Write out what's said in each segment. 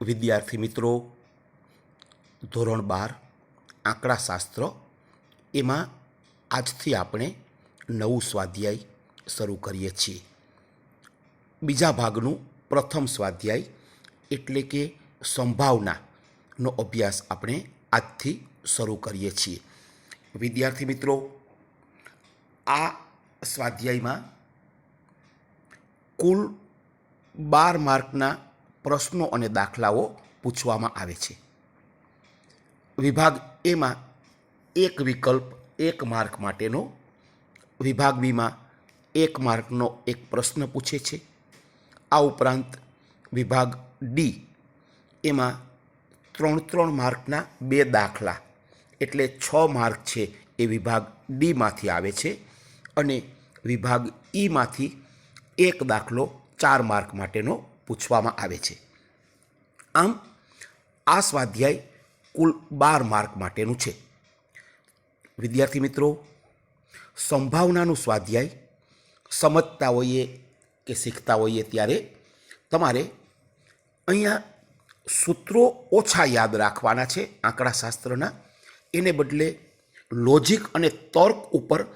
વિદ્યાર્થી મિત્રો, ધોરણ બાર, આંકડાશાસ્ત્ર, એમાં આજથી આપણે નવું સ્વાધ્યાય શરૂ કરીએ છીએ. બીજા ભાગનું પ્રથમ સ્વાધ્યાય એટલે કે સંભાવનાનો અભ્યાસ આપણે આજથી શરૂ કરીએ છીએ. વિદ્યાર્થી મિત્રો, આ સ્વાધ્યાયમાં કુલ બાર માર્કના પ્રશ્નો અને દાખલાઓ પૂછવામાં આવે છે. વિભાગ એમાં એક વિકલ્પ, એક માર્ક માટેનો, વિભાગ બીમાં એક માર્કનો એક પ્રશ્ન પૂછે છે. આ ઉપરાંત વિભાગ ડી એમાં ત્રણ ત્રણ માર્કના બે દાખલા, એટલે છ માર્ક છે એ વિભાગ ડીમાંથી આવે છે અને વિભાગ ઈમાંથી એક દાખલો ચાર માર્ક માટેનો પૂછવામાં આવે છે. આમ, આ સ્વાધ્યાય કુલ બાર માર્ક માટેનું છે. વિદ્યાર્થી મિત્રો, સંભાવનાનું સ્વાધ્યાય સમજતા હોઈએ કે શીખતા હોઈએ ત્યારે તમારે અહીંયા સૂત્રો ઓછા યાદ રાખવાના છે આંકડાશાસ્ત્રના. એને બદલે લોજિક અને તર્ક ઉપર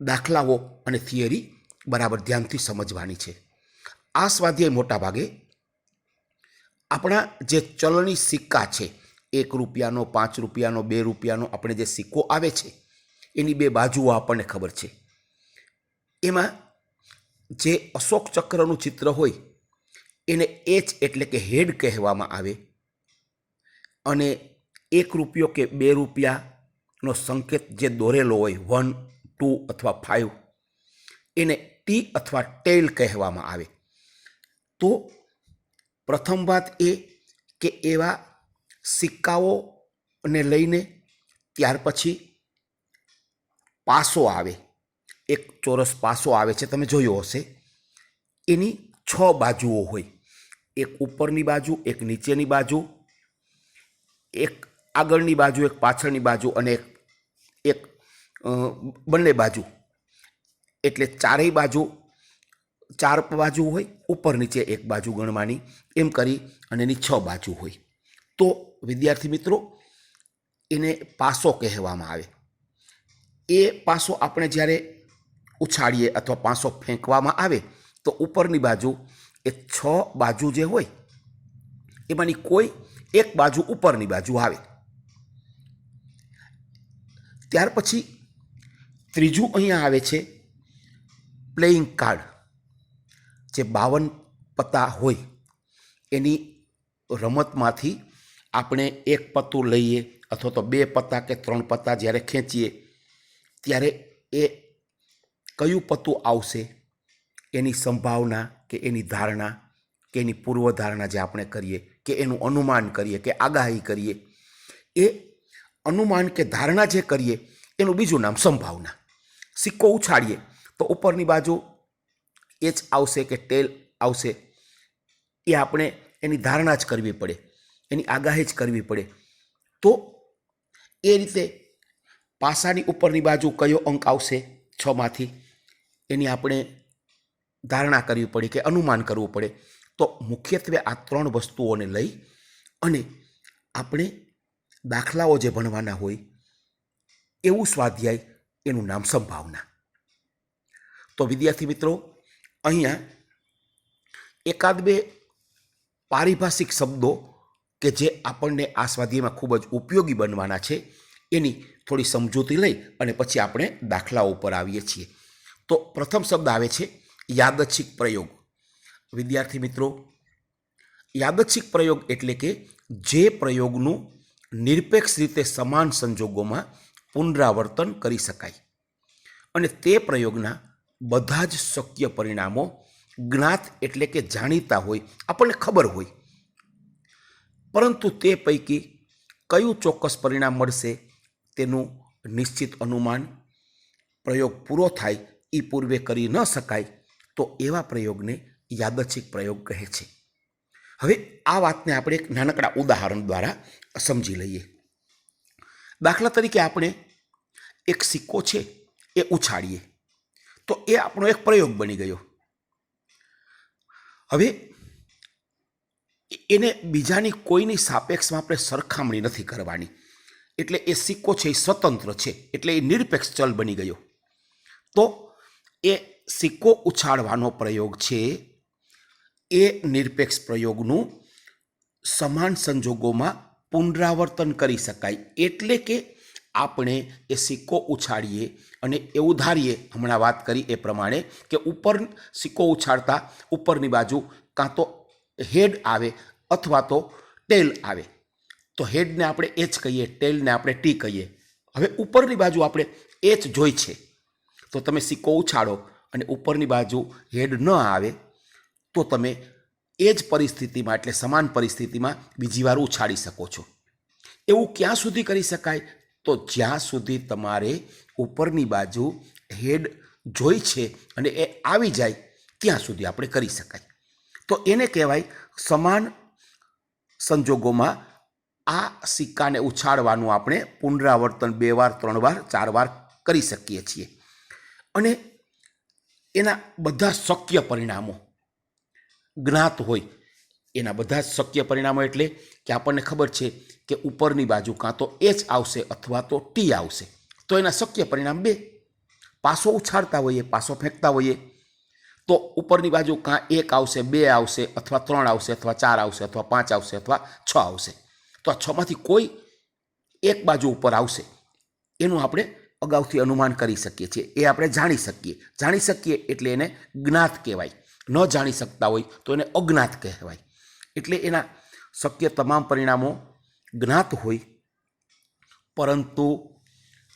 દાખલાઓ અને થિયરી બરાબર ધ્યાનથી સમજવાની છે. આ સ્વાધ્યાય મોટા ભાગે આપણા જે ચલણી સિક્કા છે, એક રૂપિયાનો, પાંચ રૂપિયાનો, બે રૂપિયાનો આપણે જે સિક્કો આવે છે, એની બે બાજુઓ આપણને ખબર છે. એમાં જે અશોક ચક્રનું ચિત્ર હોય, એને એચ એટલે કે હેડ કહેવામાં આવે, અને એક રૂપિયો કે બે રૂપિયાનો સંકેત જે દોરેલો હોય, વન, ટુ અથવા ફાઇવ એને ટી અથવા ટેલ કહેવામાં આવે. તો પ્રથમ વાત એ કે એવા સિક્કાઓને લઈને ત્યાર પછી પાસો આવે. એક ચોરસ પાસો આવે છે, તમે જોયો હશે. એની છ બાજુઓ હોય. એક ઉપરની બાજુ, એક નીચેની બાજુ, એક આગળની બાજુ, એક પાછળની બાજુ અને એક એક બંને બાજુ. એટલે ચારેય બાજુ ચાર બાજુ હોય, ઉપર નીચે એક બાજુ ગણવાની, એમ કરી અને એની છ બાજુ હોય. તો વિદ્યાર્થી મિત્રો, એને પાસો કહેવામાં આવે. એ પાસો આપણે જ્યારે ઉછાળીએ અથવા પાસો ફેંકવામાં આવે, તો ઉપરની બાજુ એ છ બાજુ જે હોય, એમાંની કોઈ એક બાજુ ઉપરની બાજુ આવે. ત્યાર પછી ત્રીજું અહીંયા આવે છે પ્લેઇંગ કાર્ડ જે બાવન પત્તા હોય, એની રમતમાંથી આપણે એક પત્તું લઈએ અથવા તો બે પત્તા કે ત્રણ પત્તા જ્યારે ખેંચીએ, ત્યારે એ કયું પત્તું આવશે, એની સંભાવના કે એની ધારણા કે એની પૂર્વધારણા જે આપણે કરીએ, કે એનું અનુમાન કરીએ, કે આગાહી કરીએ, એ અનુમાન કે ધારણા જે કરીએ, એનું બીજું નામ સંભાવના. સિક્કો ઉછાળીએ, તો ઉપરની બાજુ એચ આવશે કે ટેલ આવશે, એ આપણે એની ધારણા જ કરવી પડે, એની આગાહી જ કરવી પડે. તો એ રીતે પાસાની ઉપરની બાજુ કયો અંક આવશે છમાંથી, એની આપણે ધારણા કરવી પડે કે અનુમાન કરવું પડે. તો મુખ્યત્વે આ ત્રણ વસ્તુઓને લઈ અને આપણે દાખલાઓ જે ભણવાના હોય, એવું સ્વાધ્યાય, એનું નામ સંભાવના. તો વિદ્યાર્થી મિત્રો અહીંયા એકાદ બે પારિભાષિક શબ્દો કે જે આપણને આ ખૂબ જ ઉપયોગી બનવાના છે, એની થોડી સમજૂતી લઈ અને પછી આપણે દાખલા ઉપર આવીએ છીએ. તો પ્રથમ શબ્દ આવે છે યાદચ્છિક પ્રયોગ. વિદ્યાર્થી મિત્રો, યાદચ્છિક પ્રયોગ એટલે કે જે પ્રયોગનું નિરપેક્ષ રીતે સમાન સંજોગોમાં પુનરાવર્તન કરી શકાય. અને તે પ્રયોગના બધા જ શક્ય પરિણામો જ્ઞાત એટલે કે જાણીતા હોય, આપણને ખબર હોય. પરંતુ તે પૈકી કયું ચોક્કસ પરિણામ મળશે તેનું નિશ્ચિત અનુમાન, પ્રયોગ પૂરો થાય એ પૂર્વે કરી ન શકાય, તો એવા પ્રયોગને યાદચ્છિક પ્રયોગ કહે છે. હવે આ વાતને આપણે એક નાનકડા ઉદાહરણ દ્વારા સમજી લઈએ. દાખલા તરીકે આપણે એક સિક્કો છે, એ ઉછાળીએ. તો એ આપણો એક પ્રયોગ બની ગયો. હવે એને બીજાની કોઈની સાપેક્ષમાં આપણે સરખામણી નથી કરવાની. એટલે એ સિક્કો છે એ સ્વતંત્ર છે, એટલે એ નિરપેક્ષ ચલ બની ગયો. તો એ સિક્કો ઉછાળવાનો પ્રયોગ છે, એ નિરપેક્ષ પ્રયોગનું સમાન સંજોગોમાં પુનરાવર્તન કરી શકાય. એટલે કે આપણે એ સિક્કો ઉછાળીએ અને એવું ધારીએ હમણાં વાત કરી એ પ્રમાણે કે ઉપર સિક્કો ઉછાળતા ઉપરની બાજુ કાં તો હેડ આવે અથવા તો ટેલ આવે. તો હેડને આપણે એચ કહીએ, ટેલને આપણે ટી કહીએ. હવે ઉપરની બાજુ આપણે એચ જોઈ છે. તો તમે સિક્કો ઉછાળો અને ઉપરની બાજુ હેડ ન આવે તો તમે એ જ પરિસ્થિતિમાં, એટલે સમાન પરિસ્થિતિમાં બીજી વાર ઉછાળી શકો છો. એવું ક્યાં સુધી કરી શકાય? તો જ્યાં સુધી તમારે ઉપરની બાજુ હેડ જોઈ છે અને એ આવી જાય, ત્યાં સુધી આપણે કરી શકાય. તો એને કહેવાય સમાન સંજોગોમાં આ સિક્કાને ઉછાળવાનું આપણે પુનરાવર્તન બે વાર, ત્રણ વાર, ચાર વાર કરી શકીએ છીએ. અને એના બધા શક્ય પરિણામો, જ્ઞાત હોય, એના બધા શક્ય પરિણામો એટલે કે આપણને ખબર છે કે ઉપરની બાજુ કાં તો એચ આવશે અથવા તો ટી આવશે. તો એના શક્ય પરિણામ બે. પાસો ઉછાળતા હોઈએ, પાસો ફેંકતા હોઈએ, તો ઉપરની બાજુ કાં એક આવશે, બે આવશે, અથવા ત્રણ આવશે, અથવા ચાર આવશે, અથવા પાંચ આવશે, અથવા છ આવશે. તો આ છમાંથી કોઈ એક બાજુ ઉપર આવશે. એનું આપણે અગાઉથી અનુમાન કરી શકીએ છીએ. એ આપણે જાણી શકીએ. જાણી શકીએ એટલે એને જ્ઞાત કહેવાય. ન જાણી શકતા હોય તો એને અજ્ઞાત કહેવાય. એટલે એના શક્ય તમામ પરિણામો જ્ઞાત હોય. પરંતુ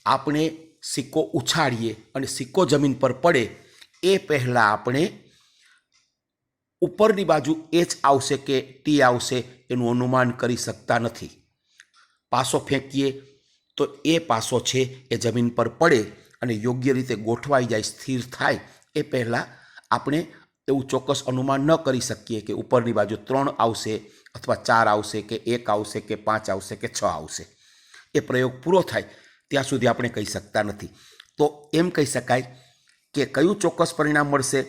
આપણે સિક્કો ઉછાળીએ અને સિક્કો જમીન પર પડે, એ પહેલાં આપણે ઉપરની બાજુ એચ આવશે કે ટી આવશે એનું અનુમાન કરી શકતા નથી. પાસો ફેંકીએ તો એ પાસો છે એ જમીન પર પડે અને યોગ્ય રીતે ગોઠવાઈ જાય, સ્થિર થાય, એ પહેલાં આપણે એવું ચોક્કસ અનુમાન ન કરી શકીએ કે ઉપરની બાજુ ત્રણ આવશે અથવા ચાર આવશે કે એક આવશે કે પાંચ આવશે કે છ આવશે. એ પ્રયોગ પૂરો થાય ત્યાં સુધી આપણે કહી શકતા નથી. તો એમ કહી શકાય કે કયું ચોક્કસ પરિણામ મળશે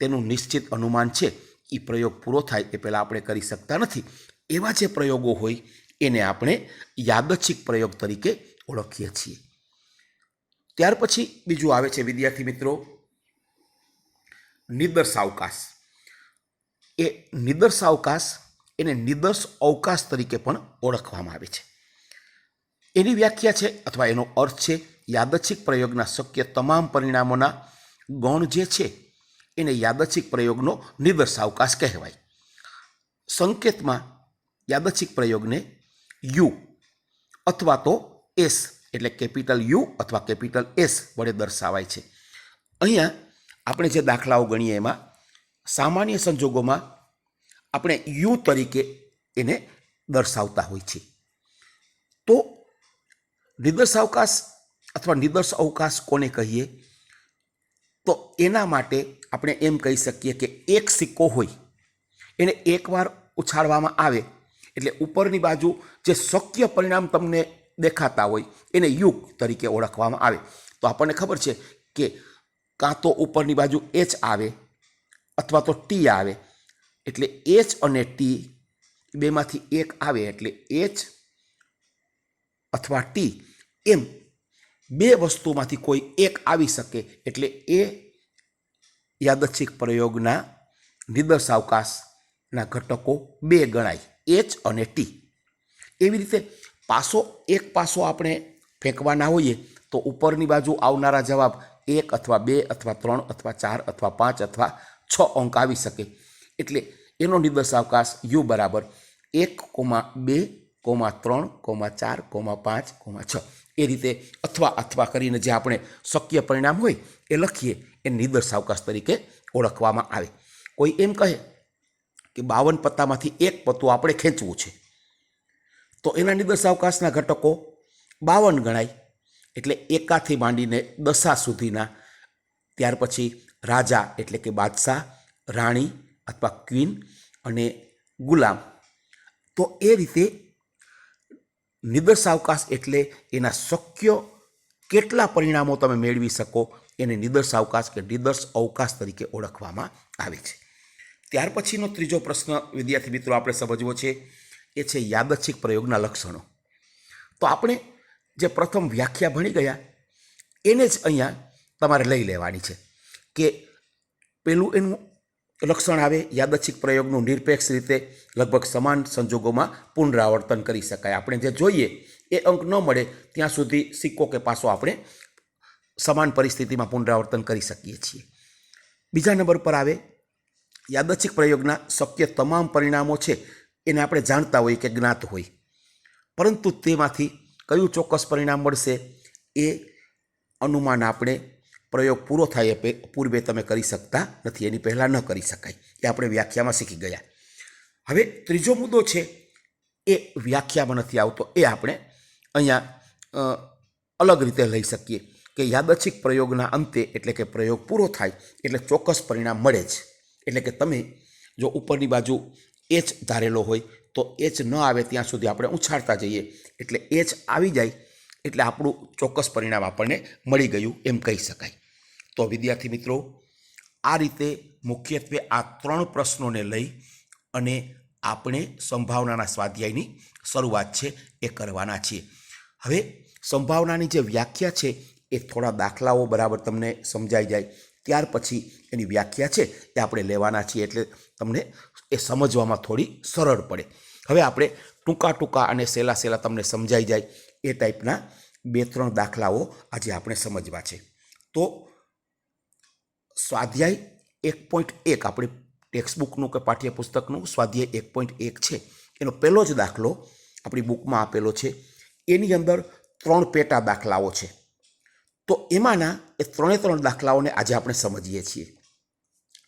તેનું નિશ્ચિત અનુમાન છે. એ પ્રયોગ પૂરો થાય એ પહેલાં આપણે કરી શકતા નથી. એવા જે પ્રયોગો હોય એને આપણે યાદચ્છિક પ્રયોગ તરીકે ઓળખીએ છીએ. ત્યાર પછી બીજું આવે છે, વિદ્યાર્થી મિત્રો નિદર્શ અવકાશ એ નિદર્શ અવકાશ એને નિદર્શ અવકાશ તરીકે પણ ઓળખવામાં આવે છે. એની વ્યાખ્યા છે, અથવા એનો અર્થ છે, યાદચ્છિક પ્રયોગના શક્ય તમામ પરિણામોના ગૌણ જે છે, એને યાદચ્છિક પ્રયોગનો નિર્દર્શ અવકાશ કહેવાય. સંકેતમાં યાદચ્છિક પ્રયોગને યુ અથવા તો એસ, એટલે કેપિટલ યુ અથવા કેપિટલ એસ વડે દર્શાવાય છે. અહીંયા આપણે જે દાખલાઓ ગણીએ એમાં, સામાન્ય સંજોગોમાં આપણે યુ તરીકે એને દર્શાવતા હોય છે. તો નિદર્શ અવકાશ અથવા નિદર્શ અવકાશ કોને કહીએ? તો એના માટે આપણે એમ કહી શકીએ કે એક સિક્કો હોય, એને એકવાર ઉછાળવામાં આવે, એટલે ઉપરની બાજુ જે શક્ય પરિણામ તમને દેખાતા હોય, એને યુગ તરીકે ઓળખવામાં આવે. તો આપણને ખબર છે કે કાં તો ઉપરની બાજુ એચ આવે અથવા તો ટી આવે એટલે એચ અને ટી બેમાંથી એક આવે એટલે એચ અથવા ટી એમ બે વસ્તુમાંથી કોઈ એક આવી શકે એટલે એ યાદચ્છિક પ્રયોગના નિદર્શાવકાશના ઘટકો બે ગણાય. એચ અને ટી એવી રીતે પાસો એક પાસો આપણે ફેંકવાના હોઈએ તો ઉપરની બાજુ આવનારા જવાબ એક અથવા બે અથવા ત્રણ અથવા ચાર અથવા પાંચ અથવા છ અંક આવી શકે. એટલે એનો નિદર્શાવકાશ યુ બરાબર એક કોમા બે કોમા ત્રણ કોમા ચાર કોમા પાંચ કોમા છ. એ રીતે અથવા અથવા કરીને જે આપણે શક્ય પરિણામ હોય એ લખીએ, એ નિદર્શાવકાશ તરીકે ઓળખવામાં આવે. કોઈ એમ કહે કે બાવન પત્તામાંથી એક પત્તું આપણે ખેંચવું છે. તો એના નિદર્શાવકાશના ઘટકો બાવન ગણાય. એટલે એકાથી માંડીને દશા સુધીના, ત્યાર પછી રાજા એટલે કે બાદશાહ, રાણી અથવા ક્વીન અને ગુલામ. તો એ રીતે નિદર્શાવકાશ એટલે એના શક્ય કેટલા પરિણામો તમે મેળવી શકો એને નિદર્શાવકાશ કે નિદર્શ અવકાશ તરીકે ઓળખવામાં આવે છે. ત્યાર પછીનો ત્રીજો પ્રશ્ન વિદ્યાર્થી મિત્રો આપણે સમજવો છે, એ છે યાદચ્છિક પ્રયોગના લક્ષણો. તો આપણે જે પ્રથમ વ્યાખ્યા ભણી ગયા, એને જ અહીંયા તમારે લઈ લેવાની છે કે પેલું એનું લક્ષણ આવે, યાદચ્છિક પ્રયોગનું નિરપેક્ષ રીતે લગભગ સમાન સંજોગોમાં પુનરાવર્તન કરી શકાય. આપણે જે જોઈએ, એ અંક ન મળે, ત્યાં સુધી સિક્કો કે પાસો આપણે સમાન પરિસ્થિતિમાં પુનરાવર્તન કરી શકીએ છીએ. બીજા નંબર પર આવે, યાદચ્છિક પ્રયોગના શક્ય તમામ પરિણામો છે, એને આપણે જાણતા હોઈએ કે જ્ઞાત હોય. પરંતુ તેમાંથી કયું ચોક્કસ પરિણામ મળશે, એ અનુમાન આપણે પ્રયોગ પૂરો થાય એ પૂર્વે તમે કરી શકતા નથી, એની પહેલાં ન કરી શકાય. એ આપણે વ્યાખ્યામાં શીખી ગયા. હવે ત્રીજો મુદ્દો છે, એ વ્યાખ્યામાં નથી આવતો, એ આપણે અહીંયા અલગ રીતે લઈ શકીએ કે યાદચ્છિક પ્રયોગના અંતે એટલે કે પ્રયોગ પૂરો થાય એટલે ચોક્કસ પરિણામ મળે જ. એટલે કે તમે જો ઉપરની બાજુ એચ ધારેલો હોય તો એચ ન આવે ત્યાં સુધી આપણે ઉછાળતા જઈએ. એટલે એચ આવી જાય એટલે આપણું ચોક્કસ પરિણામ આપણને મળી ગયું એમ કહી શકાય. તો વિદ્યાર્થી મિત્રો, આ રીતે મુખ્યત્વે આ ત્રણ પ્રશ્નોને લઈ અને આપણે સંભાવનાના સ્વાધ્યાયની શરૂઆત છે એ કરવાના છીએ. હવે સંભાવનાની જે વ્યાખ્યા છે એ થોડા દાખલાઓ બરાબર તમને સમજાઈ જાય. ત્યાર પછી એની વ્યાખ્યા છે એ આપણે લેવાના છીએ એટલે તમને એ સમજવામાં થોડી સરળ પડે. હવે આપણે ટૂંકા ટૂંકા અને સહેલા સહેલા તમને સમજાઈ જાય એ ટાઈપના બે ત્રણ દાખલાઓ આજે આપણે સમજવા છે. તો સ્વાધ્યાય એક પોઈન્ટ એક, આપણે ટેક્સ્ટબુકનું કે પાઠ્યપુસ્તકનું સ્વાધ્યાય એક પોઈન્ટ એક છે. એનો પહેલો જ દાખલો આપણી બુકમાં આપેલો છે. એની અંદર ત્રણ પેટા દાખલાઓ છે. તો એમાંના એ ત્રણે ત્રણ દાખલાઓને આજે આપણે સમજીએ છીએ.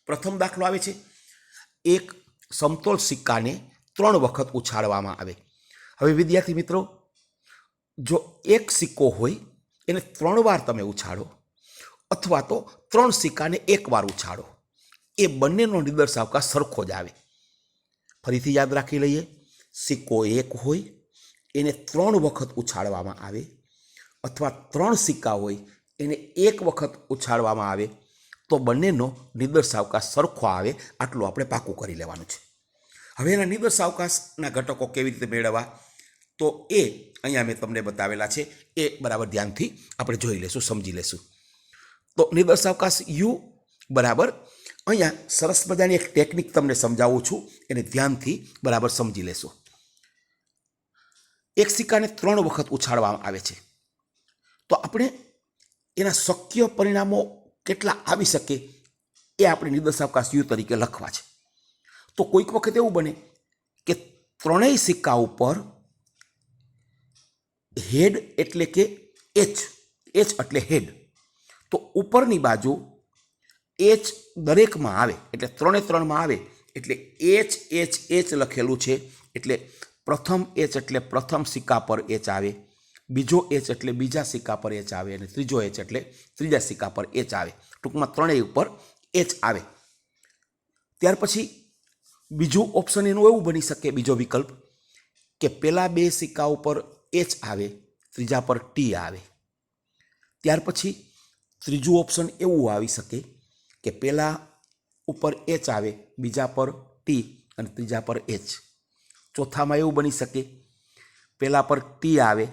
પ્રથમ દાખલો આવે છે. એક સમતોલ સિક્કાને ત્રણ વખત ઉછાળવામાં આવે. હવે વિદ્યાર્થી મિત્રો, જો એક સિક્કો હોય, એને ત્રણ વાર તમે ઉછાળો. અથવા તો ત્રણ સિક્કાને એકવાર ઉછાળો. એ બંનેનો નિદર્શાવકાશ સરખો જ આવે. ફરીથી યાદ રાખી લઈએ. સિક્કો એક હોય, એને ત્રણ વખત ઉછાળવામાં આવે અથવા ત્રણ સિક્કા હોય, એને એક વખત ઉછાળવામાં આવે, તો બંનેનો નિદર્શાવકાશ સરખો આવે. આટલું આપણે પાકું કરી લેવાનું છે. હવે એના નિદર્શાવકાશના ઘટકો કેવી રીતે મેળવવા? તો એ અહીંયા મેં તમને બતાવેલા છે. એ બરાબર ધ્યાનથી આપણે જોઈ લેશું સમજી લેશું તો નિદર્શાવકાશ યુ, બરાબર? અહીંયા સરસ મજાની એક ટેકનિક તમને સમજાવું છું, એને ધ્યાનથી બરાબર સમજી લેશો. એક સિક્કાને ત્રણ વખત ઉછાળવામાં આવે છે. તો આપણે એના શક્ય પરિણામો કેટલા આવી શકે એ આપણે નિર્દેશાવકાશ યુ તરીકે લખવા છે. તો કોઈક વખત એવું બને કે ત્રણેય સિક્કા ઉપર હેડ એટલે કે એચ એચ એટલે હેડ. તો ઉપરની બાજુ એચ દરેકમાં આવે, એટલે ત્રણે ત્રણમાં આવે, એટલે એચ એચ એચ લખેલું છે, એટલે પ્રથમ એચ એટલે પ્રથમ સિક્કા પર એચ આવે, બીજો એચ એટલે બીજા સિક્કા પર એચ આવે, અને ત્રીજો એચ એટલે ત્રીજા સિક્કા પર એચ આવે. ટૂંકમાં ત્રણેય ઉપર એચ આવે. ત્યાર પછી બીજું ઓપ્શન એનું એવું બની શકે, બીજો વિકલ્પ, કે પેલા બે સિક્કા ઉપર એચ આવે, ત્રીજા પર ટી આવે. ત્યાર પછી ત્રીજું ઓપ્શન એવું આવી શકે કે પહેલાં ઉપર એચ આવે, બીજા પર ટી અને ત્રીજા પર એચ ચોથામાં એવું બની શકે પહેલાં પર ટી આવે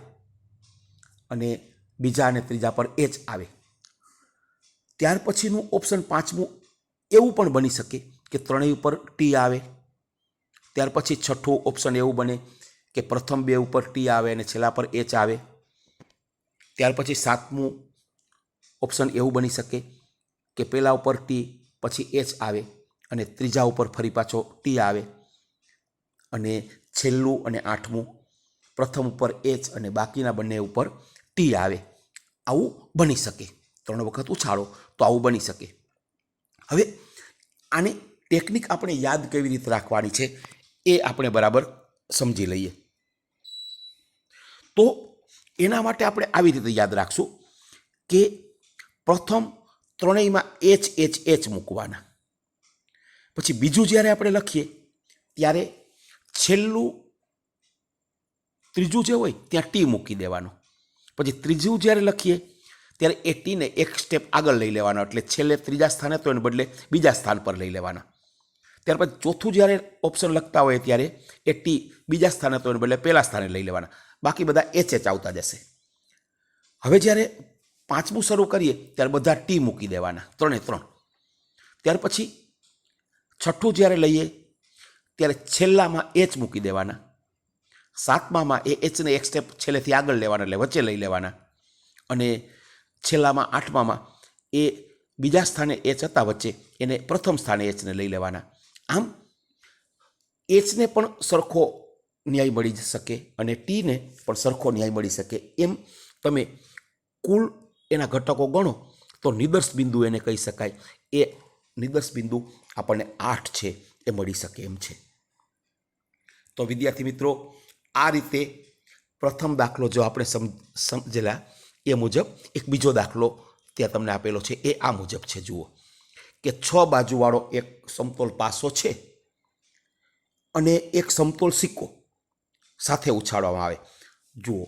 અને બીજા અને ત્રીજા પર એચ આવે. ત્યાર પછીનું ઓપ્શન પાંચમું એવું પણ બની શકે કે ત્રણેય ઉપર ટી આવે. ત્યાર પછી છઠ્ઠું ઓપ્શન એવું બને કે પ્રથમ બે ઉપર ટી આવે અને છેલ્લા પર એચ આવે. ત્યાર પછી સાતમું ઓપ્શન એવું બની શકે કે પહેલાં ઉપર ટી, પછી એચ આવે અને ત્રીજા ઉપર ફરી પાછો ટી આવે. અને છેલ્લું અને આઠમું, પ્રથમ ઉપર એચ અને બાકીના બંને ઉપર ટી આવે. આવું બની શકે. ત્રણ વખત ઉછાળો, તો આવું બની શકે. હવે આની ટેકનિક આપણે યાદ કેવી રીતે રાખવાની છે એ આપણે બરાબર સમજી લઈએ. તો એના માટે આપણે આવી રીતે યાદ રાખશું કે પ્રથમ ત્રણેયમાં એચ એચ એચ મૂકવાના. પછી બીજું જ્યારે આપણે લખીએ, ત્યારે છેલ્લું ત્રીજું જે હોય, ત્યાં ટી મૂકી દેવાનો. પછી ત્રીજું જ્યારે લખીએ, ત્યારે એ ટીને એક સ્ટેપ આગળ લઈ લેવાનો. એટલે છેલ્લે ત્રીજા સ્થાને તો એને બદલે બીજા સ્થાન પર લઈ લેવાના. ત્યાર પછી ચોથું જ્યારે ઓપ્શન લખતા હોય ત્યારે એ ટી બીજા સ્થાને તો એને બદલે પહેલા સ્થાને લઈ લેવાના. બાકી બધા એચ એચ આવતા જશે. હવે જ્યારે પાંચમું શરૂ કરીએ, ત્યારે બધા ટી મૂકી દેવાના, ત્રણે ત્રણ. ત્યાર પછી છઠ્ઠું જ્યારે લઈએ, ત્યારે છેલ્લામાં એચ મૂકી દેવાના. સાતમામાં એ એચને એક સ્ટેપ છેલ્લેથી આગળ લેવાના, એટલે વચ્ચે લઈ લેવાના. અને છેલ્લામાં આઠમામાં એ બીજા સ્થાને એચ હતા વચ્ચે, એને પ્રથમ સ્થાને એચને લઈ લેવાના. આમ એચને પણ સરખો ન્યાય મળી શકે અને ટીને પણ સરખો ન્યાય મળી શકે એમ તમે કુલ એના ઘટકો ગણો, તો નિદર્શ બિંદુ એને કહી શકાય. એ નિદર્શ બિંદુ આપણને આઠ છે, એ મળી શકે એમ છે. તો વિદ્યાર્થી મિત્રો, આ રીતે પ્રથમ દાખલો જો આપણે સમ, સમજેલા, એ મુજબ એક બીજો દાખલો ત્યાં તમને આપેલો છે. એ આ મુજબ છે, જુઓ. કે છ બાજુવાળો એક સમતોલ પાસો છે અને એક સમતોલ સિક્કો સાથે ઉછાળવામાં આવે. જુઓ,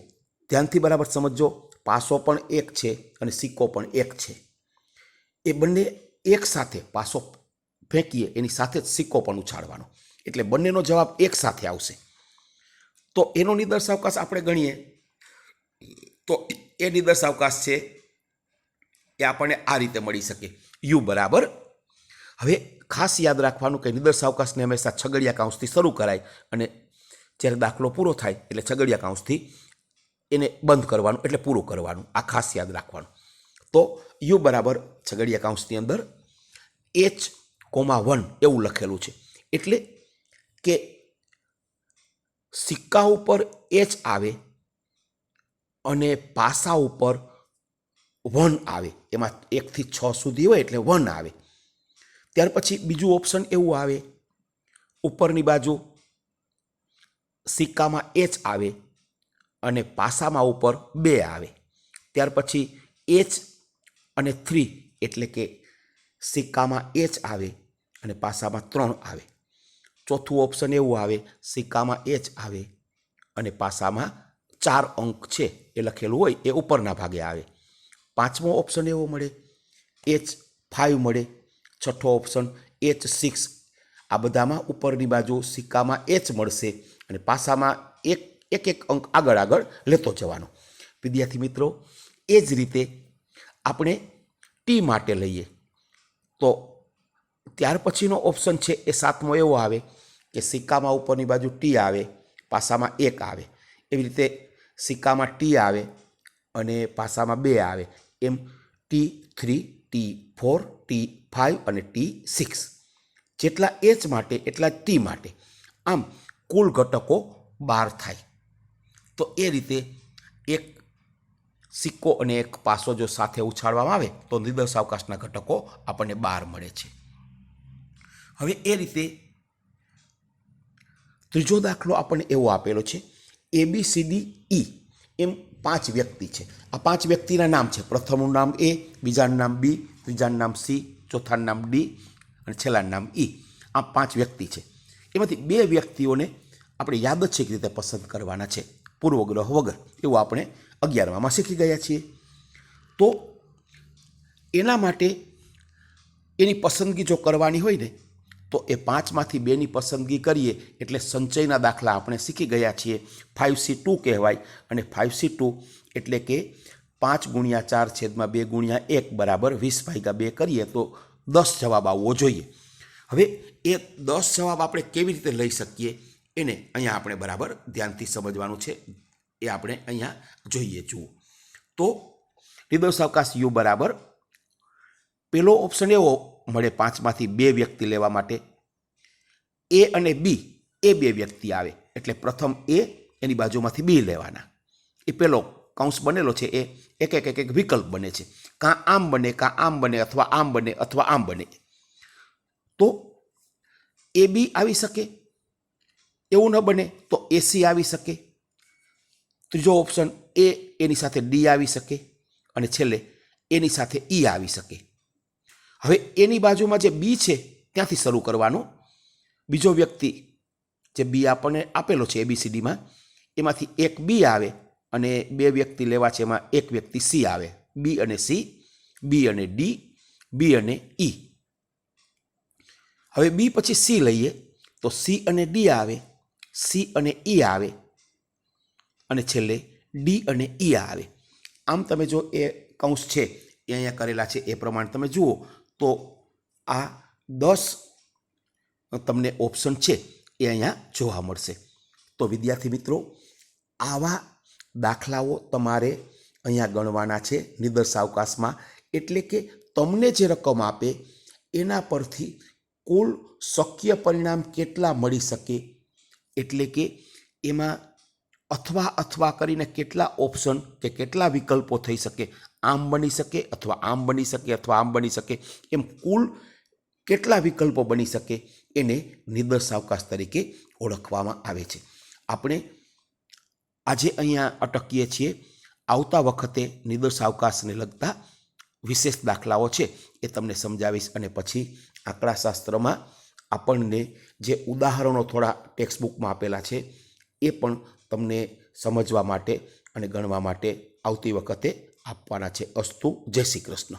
ધ્યાનથી બરાબર સમજો પાસો પણ એક છે અને સિક્કો પણ એક છે. એ બંને એક સાથે પાસો ફેંકીએ, એની સાથે જ સિક્કો પણ ઉછાળવાનો. એટલે બંનેનો જવાબ એક સાથે આવશે. તો એનો નિદર્શ અવકાશ આપણે ગણીએ. તો એ નિદર્શ અવકાશ છે એ આપણને આ રીતે મળી શકે. યુ બરાબર? હવે ખાસ યાદ રાખવાનું કે નિદર્શ અવકાશને હંમેશા છગડિયા કાઉન્સથી શરૂ કરાય અને જ્યારે દાખલો પૂરો થાય એટલે છગડિયા કાંસથી એને બંધ કરવાનું, એટલે પૂરું કરવાનું. આ ખાસ યાદ રાખવાનું. તો યુ બરાબર છગડિયા કાઉન્સની અંદર એચ કોમા વન એવું લખેલું છે. એટલે કે સિક્કા ઉપર એચ આવે અને પાસા ઉપર વન આવે. એમાં એકથી છ સુધી હોય એટલે વન આવે. ત્યાર પછી બીજું ઓપ્શન એવું આવે, ઉપરની બાજુ સિક્કામાં એચ આવે અને પાસામાં ઉપર બે આવે. ત્યાર પછી એચ અને થ્રી એટલે કે સિક્કામાં એચ આવે અને પાસામાં ત્રણ આવે. ચોથું ઓપ્શન એવું આવે, સિક્કામાં એચ આવે અને પાસામાં ચાર અંક છે એ લખેલું હોય એ ઉપરના ભાગે આવે. પાંચમો ઓપ્શન એવો મળે એચ ફાઇવ મળે. છઠ્ઠો ઓપ્શન એચ સિક્સ આ બધામાં ઉપરની બાજુ સિક્કામાં એચ મળશે અને પાસામાં એક એક એક અંક આગળ આગળ લેતો જવાનો. વિદ્યાર્થી મિત્રો, એ જ રીતે આપણે ટી માટે લઈએ. તો ત્યાર પછીનો ઓપ્શન છે એ સાતમો એવો આવે કે સિક્કામાં ઉપરની બાજુ ટી આવે, પાસામાં એક આવે. એવી રીતે સિક્કામાં ટી આવે અને પાસામાં બે આવે. એમ T three T four T five અને ટી સિક્સ જેટલા એચ માટે, એટલા ટી માટે. આમ કુલ ઘટકો બાર થાય. તો એ રીતે એક સિક્કો અને એક પાસો જો સાથે ઉછાળવામાં આવે, તો નિર્દર્શ અવકાશના ઘટકો આપણને બહાર મળે છે. હવે એ રીતે ત્રીજો દાખલો આપણને એવો આપેલો છે એ બી સી ડી ઈ એમ પાંચ વ્યક્તિ છે. આ પાંચ વ્યક્તિના નામ છે. પ્રથમનું નામ એ બીજાનું નામ બી ત્રીજાનું નામ સી ચોથાનું નામ ડી અને છેલ્લાનું નામ ઈ આ પાંચ વ્યક્તિ છે. એમાંથી બે વ્યક્તિઓને આપણે યાદચ્છિક રીતે પસંદ કરવાના છે. પૂર્વગ્રહ વગર, એવું આપણે અગિયારમાં શીખી ગયા છીએ. તો એના માટે એની પસંદગી જો કરવાની હોય ને, તો એ પાંચમાંથી બેની પસંદગી કરીએ એટલે સંચયના દાખલા આપણે શીખી ગયા છીએ. ફાઇવ સી ટુ કહેવાય અને ફાઇવ સી ટુ એટલે કે પાંચ ગુણ્યા ચાર છેદમાં બે ગુણ્યા એક બરાબર વીસ ભાગ્યા બે કરીએ તો દસ જવાબ આવવો જોઈએ. હવે એ દસ જવાબ આપણે કેવી રીતે લઈ શકીએ? એને અહીંયા આપણે બરાબર ધ્યાનથી સમજવાનું છે. એ આપણે અહીંયા જોઈએ, જુઓ. તો નિર્દોષ અવકાશ યુ બરાબર. પેલો ઓપ્શન એવો મળે પાંચમાંથી બે વ્યક્તિ લેવા માટે. એ અને બી, એ બે વ્યક્તિ આવે. એટલે પ્રથમ એ, એની બાજુમાંથી બી લેવાના. એ પેલો કૌંસ બનેલો છે, એ એક એક એક એક વિકલ્પ બને છે. કાં આમ બને, કાં આમ બને, અથવા આમ બને, અથવા આમ બને. તો એ બી આવી શકે. એવું ન બને તો એસી આવી શકે. ત્રીજો ઓપ્શન એ એની સાથે ડી આવી શકે અને છેલ્લે એની સાથે ઈ આવી શકે. હવે એની બાજુમાં જે બી છે ત્યાંથી શરૂ કરવાનું. બીજો વ્યક્તિ જે બી આપણને આપેલો છે એબીસીડીમાં એમાંથી એક બી આવે અને બે વ્યક્તિ લેવા છે એમાં એક વ્યક્તિ સી આવે. બી અને સી બી અને ડી બી અને ઈ હવે બી પછી સી લઈએ તો સી અને ડી આવે. સી અને ઈ આવે. અને છેલ્લે ડી અને ઈ આવે. આમ તમે જો એ કૌંસ છે, એ અહીંયા કરેલા છે, એ પ્રમાણે તમે જુઓ, તો આ દસ તમને ઓપ્શન છે, એ અહીંયા જોવા મળશે. તો વિદ્યાર્થી મિત્રો, આવા દાખલાઓ તમારે અહીંયા ગણવાના છે નિદર્શાવકાશમાં એટલે કે તમને જે રકમ આપે, એના પરથી કુલ શક્ય પરિણામ કેટલા મળી શકે? એટલે કે એમાં અથવા અથવા કરીને કેટલા ઓપ્શન કે કેટલા વિકલ્પો થઈ શકે. આમ બની શકે અથવા આમ બની શકે અથવા આમ બની શકે. એમ કુલ કેટલા વિકલ્પો બની શકે એને નિર્દર્શ અવકાશ તરીકે ઓળખવામાં આવે છે. આપણે આજે અહીંયા અટકીએ છીએ. આવતા વખતે નિર્દોષ અવકાશને લગતા વિશેષ દાખલાઓ છે એ તમને સમજાવીશ અને પછી આંકડાશાસ્ત્રમાં આપણને જે ઉદાહરણો થોડા ટેક્સ્ટબુકમાં આપેલા છે, એ પણ તમને સમજવા માટે અને ગણવા માટે આવતી વખતે આપવાના છે. અસ્તુ જય શ્રી કૃષ્ણ.